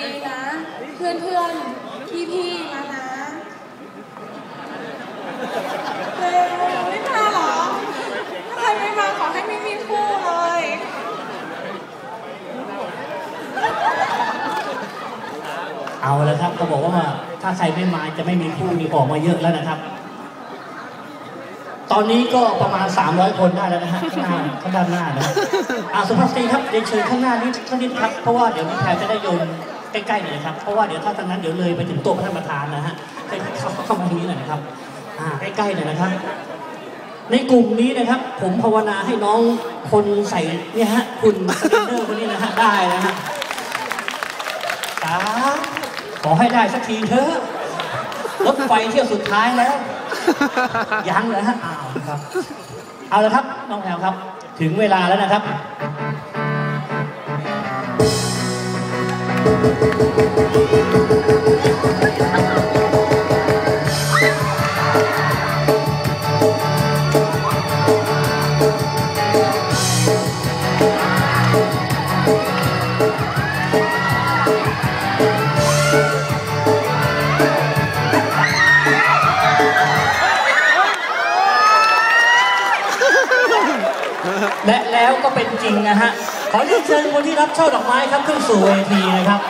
ดีนะ เพื่อนเพื่อนพี่พี่ๆนะนะเร็วไม่มาหรอถ้าใครไม่มาขอให้ไม่มีคู่เลยเอาแล้วครับเขาบอกว่าถ้าใครไม่มาจะไม่มีคู่นี่ออกมาเยอะแล้วนะครับ ตอนนี้ก็ประมาณ 300 คนได้แล้วนะฮะข้างหน้าข้างด้านหน้านะอ่าสุภาพสตรีครับเรียนเชิญข้างหน้านิดข้างนิดครับเพราะว่าเดี๋ยวพี่แพรจะได้โยน ใกล้ๆหน่อยนะครับ เพราะว่าเดี๋ยวถ้าทางนั้นเดี๋ยวเลยไปถึงโต๊ะท่านประธานนะฮะให้เข้าเข้ามาทางนี้หน่อยนะครับอ่าใกล้ๆหน่อยนะครับ ในกลุ่มนี้นะครับ ผมภาวนาให้น้องคนใส่เนี่ยฮะคุณสเตนเดอร์คนนี้นะฮะได้นะฮะสาขอให้ได้สักทีเถอะรถไฟเที่ยวสุดท้ายแล้วยังเลยฮะอ้าวครับ เอาละครับน้องแพลวครับ ถึงเวลาแล้วนะครับ และแล้วก็เป็นจริงนะฮะ ขอเรียนเชิญคนที่รับช่อดอกไม้ครับขึ้นสู่เวทีนะครับ